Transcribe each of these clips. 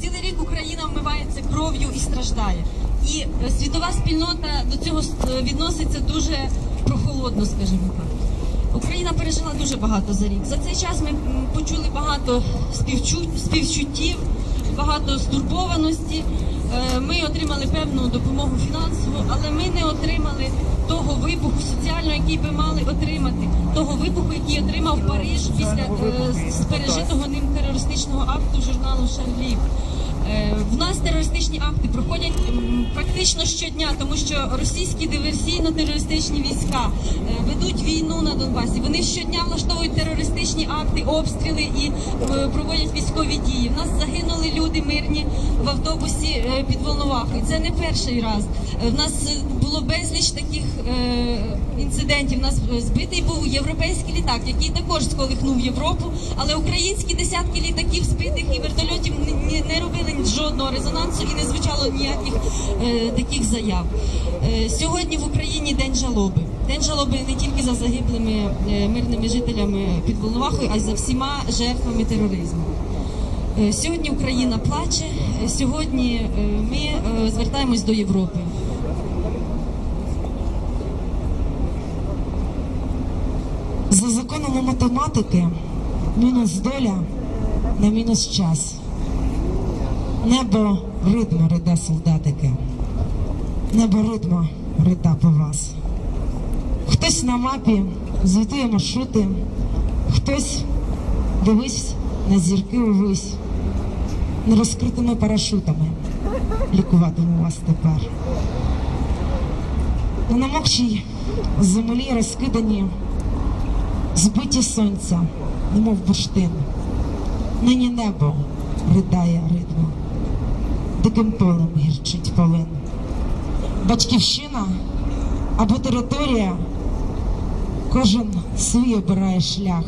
Цілий рік Україна вмивається кров'ю і страждає. І е, світова спільнота до цього е, відноситься дуже прохолодно, скажімо так. Україна пережила дуже багато за рік. За цей час ми почули багато співчут, співчуттів, багато стурбованості. Е, Ми отримали певну допомогу фінансову, але ми не отримали того вибуху соціального, який би мали отримати, того вибуху, який отримав Париж після пережитого ним терористичного акту журналу Шарлі. Е, В нас терористичні акти проходять практично щодня, тому що російські диверсійно-терористичні війська е, ведуть війну на Донбасі. Вони щодня влаштовують терористичні акти, обстріли і е, проводять військові дії. В нас загинули люди мирні в автобусі під Волновахою. Це не перший раз. В нас було безліч таких інцидентів. У нас збитий був європейський літак, який також сколихнув Європу, але українські десятки літаків збитих і вертольотів не робили жодного резонансу і не звучало ніяких е, таких заяв. Е, сьогодні в Україні день жалоби. День жалоби не тільки за загиблими е, мирними жителями під Волновахою, а й за всіма жертвами тероризму. Е, Сьогодні Україна плаче. е, Сьогодні е, ми е, звертаємось до Європи. За законом математики мінус доля на мінус час. Небо ритмо рида солдатики. Небо ритмо рида по вас. Хтось на мапі звітує маршрути, хтось дивись на зірки увесь. Нерозкритими парашутами лікуватиму вас тепер. На намокшій землі розкидані збиті сонця, немов бурштин. Нині небо ридає ритмо, диким полем гірчить полин. Батьківщина або територія, кожен свій обирає шлях.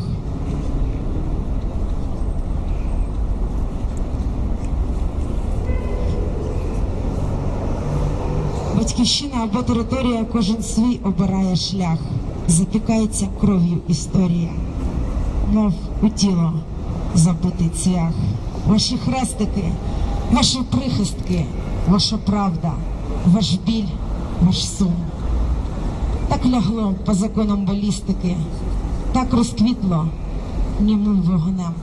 Батьківщина або територія, кожен свій обирає шлях. Запікається кров'ю історія, мов у тіло забутий цвях. Ваші хрестики, ваші прихистки, ваша правда, ваш біль, ваш сум. Так лягло по законам балістики, так розквітло німим вогнем.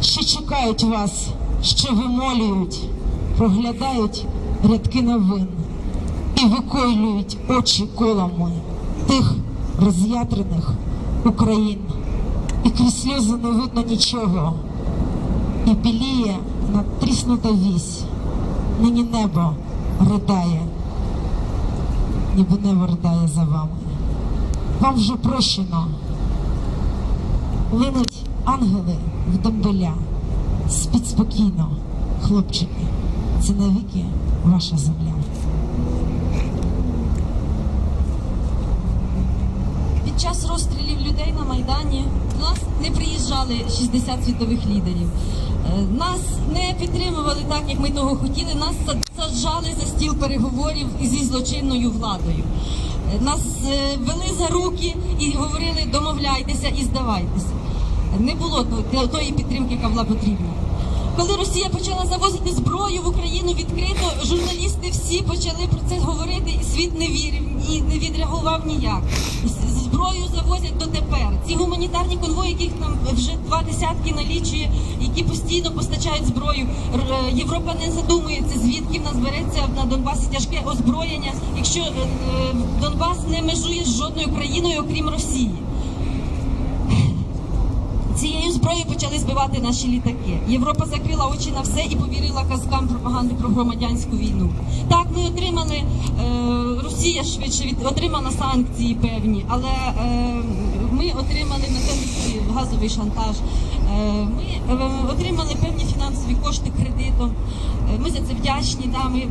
Ще чекають вас, ще вимолюють, проглядають рядки новин і викойлюють очі колами тих роз'ятрених Україн. І крізь сльози не видно нічого, і біліє надтріснута вісь. Нині небо ридає, ніби небо ридає за вами. Вам вже прощено. Линуть ангели в дембеля. Спіть спокійно, хлопчики, це навіки ваша земля. Під час розстрілів людей на Майдані нас не приїжджали 60 світових лідерів. Е, Нас не підтримували так, як ми того хотіли. Нас саджали за стіл переговорів зі злочинною владою. Е, Нас е, вели за руки і говорили домовляйтеся і здавайтеся. Не було тої підтримки, яка була потрібна. Коли Росія почала завозити зброю в Україну відкрито, журналісти всі почали про це говорити, і світ не вірив і не відреагував ніяк. Зброю завозять дотепер. Ці гуманітарні конвої, яких нам вже два десятки налічує, які постійно постачають зброю. Е, Європа не задумується, звідки в нас береться на Донбасі тяжке озброєння, якщо е, е, Донбас не межує з жодною країною, окрім Росії. Цією зброєю почали збивати наші літаки. Європа закрила очі на все і повірила казкам пропаганди про громадянську війну. Так, ми отримали е, Росія швидше від отримала санкції певні, але е, ми отримали натомість газовий шантаж. Е, ми е, отримали певні фінансові кошти кредитом. Е, ми за це вдячні. Да, ми,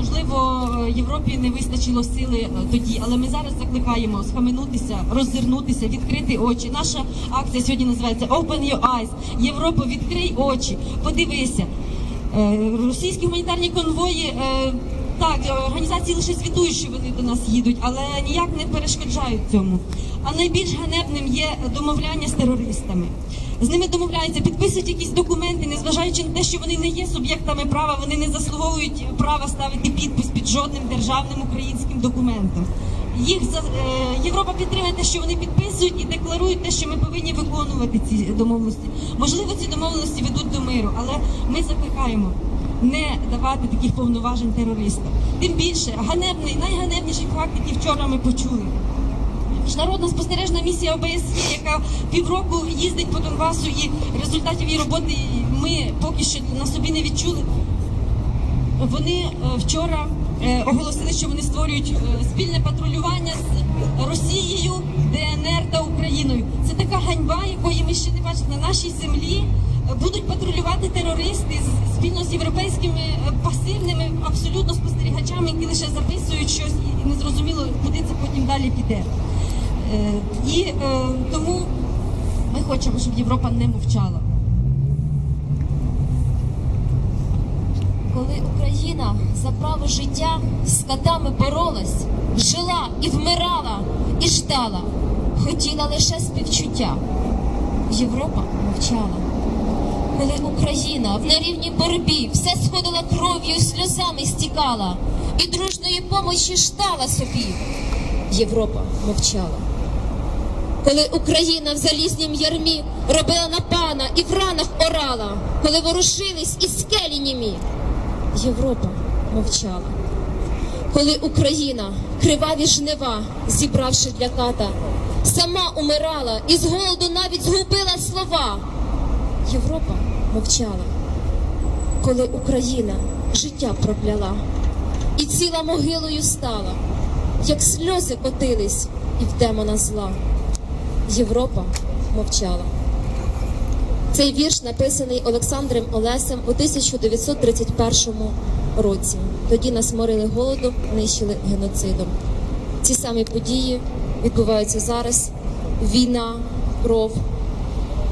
Можливо, Європі не вистачило сили е, тоді, але ми зараз закликаємо схаменутися, роззирнутися, відкрити очі. Наша акція сьогодні називається Open Your Eyes. Європа, відкрий очі, подивися. Е, Російські гуманітарні конвої. е, Так, організації лише звітують, що вони до нас їдуть, але ніяк не перешкоджають цьому. А найбільш ганебним є домовляння з терористами. З ними домовляються, підписують якісь документи, незважаючи на те, що вони не є суб'єктами права, вони не заслуговують права ставити підпис під жодним державним українським документом. Їх за е, Європа підтримує те, що вони підписують і декларують те, що ми повинні виконувати ці домовленості. Можливо, ці домовленості ведуть до миру, але ми закликаємо не давати таких повноважень терористам. Тим більше ганебний, найганебніший факт, який вчора ми почули. Міжнародна спостережна місія ОБСЄ, яка півроку їздить по Донбасу, і результатів її роботи ми поки що на собі не відчули. Вони е, вчора е, оголосили, що вони створюють е, спільне патрулювання з Росією, ДНР та Україною. Це така ганьба, якої ми ще не бачили на нашій землі. Будуть патрулювати терористи спільно з європейськими пасивними абсолютно спостерігачами, які лише записують щось і не зрозуміло, куди це потім далі піде. Е, І е, тому ми хочемо, щоб Європа не мовчала. Коли Україна за право життя з катами боролась, жила і вмирала, і ждала, хотіла лише співчуття. Європа мовчала. Коли Україна в нерівній боротьбі все сходила кров'ю сльозами стікала, і дружної помочі ждала собі, Європа мовчала. Коли Україна в залізнім ярмі робила на пана і в ранах орала, коли ворушились і скелі німі, Європа мовчала. Коли Україна, криваві жнива, зібравши для ката, сама умирала і з голоду навіть згубила слова, Європа мовчала. Коли Україна життя прокляла і ціла могилою стала, як сльози котились і в демона зла. Європа мовчала. Цей вірш написаний Олександром Олесем у 1931 році. Тоді нас морили голодом, нищили геноцидом. Ці самі події відбуваються зараз. Війна, кров,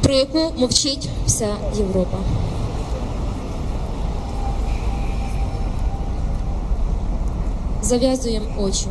про яку мовчить вся Європа. Зав'язуємо очі.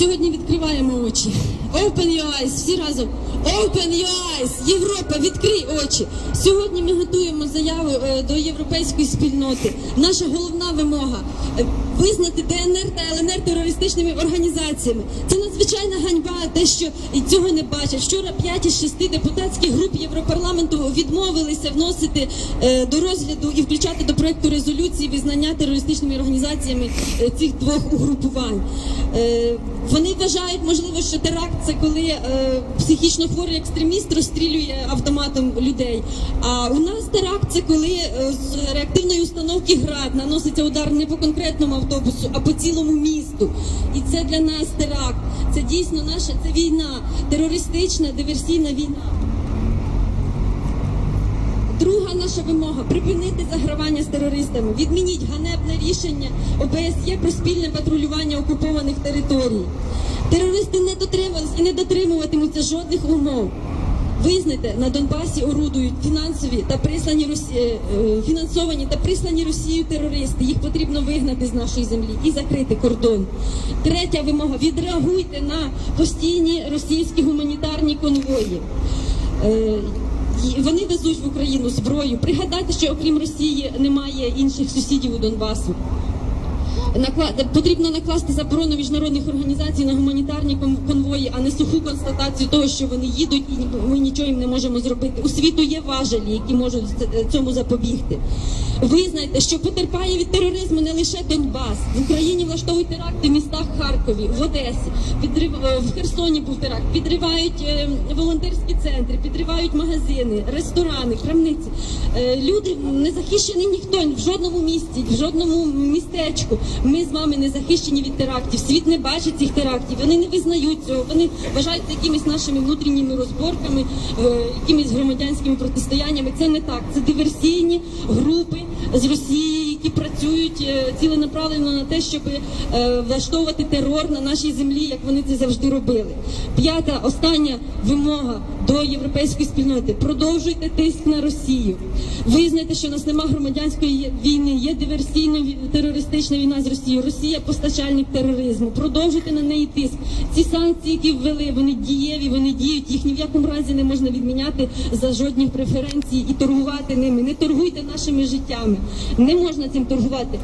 Сьогодні відкриваємо очі. Open your eyes, всі разом. Open your eyes! Європа, відкрий очі. Сьогодні ми готуємо заяву е, до європейської спільноти. Наша головна вимога е, визнати ДНР та ЛНР терористичними організаціями. Це надзвичайна ганьба, те, що і цього не бачать. Вчора 5 із 6 депутатських груп Європарламенту відмовилися вносити е, до розгляду і включати до проекту резолюції визнання терористичними організаціями цих двох угрупувань. Вони вважають, можливо, що теракт це коли е, психічно хворий екстреміст розстрілює автоматом людей. А у нас теракт це коли е, з реактивної установки ГРАД наноситься удар не по конкретному автобусу, а по цілому місту. І це для нас теракт. Це дійсно наша це війна, терористична диверсійна війна. Друга наша вимога припинити загравання з терористами, відмініть ганебне рішення ОБСЄ про спільне патрулювання окупованих територій. Терористи не дотримувались і не дотримуватимуться жодних умов. Визнайте, на Донбасі орудують фінансові та прислані Росі... е, е, фінансовані та прислані Росією терористи. Їх потрібно вигнати з нашої землі і закрити кордон. Третя вимога відреагуйте на постійні російські гуманітарні конвої. Е, Вони везуть в Україну зброю. Пригадайте, що окрім Росії немає інших сусідів у Донбасу. накла- потрібно накласти заборону міжнародних організацій на гуманітарні кон- конвої, а не суху констатацію того, що вони їдуть і ми нічого їм не можемо зробити. У світу є важелі, які можуть цьому запобігти. Визнайте, що потерпає від тероризму не лише Донбас. В Україні влаштовують теракти в містах Харкові, в Одесі, підрив... е, в Херсоні був теракт, підривають е, волонтерські центри, підривають магазини, ресторани, крамниці. Е, люди не захищені ніхто в жодному місті, в жодному містечку. Ми з вами не захищені від терактів. Світ не бачить цих терактів. Вони не визнають цього. Вони вважаються якимись нашими внутрішніми розборками, е, якимись громадянськими протистояннями. Це не так. Це диверсійні групи з Росії, які працюють е, ціленаправленно на те, щоб е, влаштовувати терор на нашій землі, як вони це завжди робили. П'ята остання вимога до європейської спільноти: продовжуйте тиск на Росію. Визнайте, що у нас нема громадянської війни, є диверсійно-терористична війна з Росією. Росія постачальник тероризму. Продовжуйте на неї тиск. Ці санкції, які ввели, вони дієві, вони діють. Їх ні в якому разі не можна відміняти за жодні преференції і торгувати ними. Не торгуйте нашими життями. Не можна цим торгувати.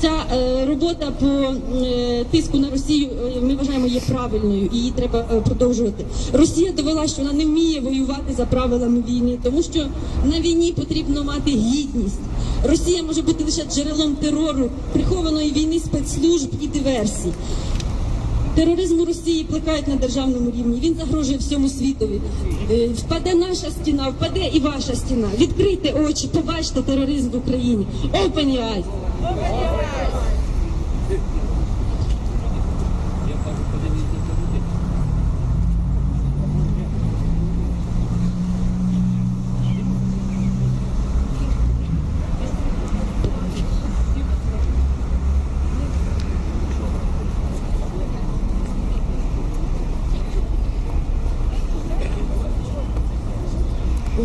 Ця е, робота по е, тиску на Росію е, ми вважаємо є правильною і її треба продовжувати. Росія довела, що вона не вміє воювати за правилами війни, тому що на війні потрібно мати гідність. Росія може бути лише джерелом терору, прихованої війни спецслужб і диверсій. Тероризм Росії плекають на державному рівні. Він загрожує всьому світові. Е, Впаде наша стіна, впаде і ваша стіна. Відкрийте очі, побачте тероризм в Україні. Open your eyes.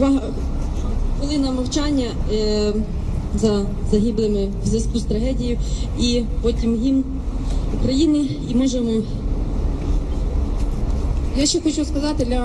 Увага, хвилина мовчання е, за загиблими в зв'язку з трагедією, і потім гімн України, і можемо. Я ще хочу сказати для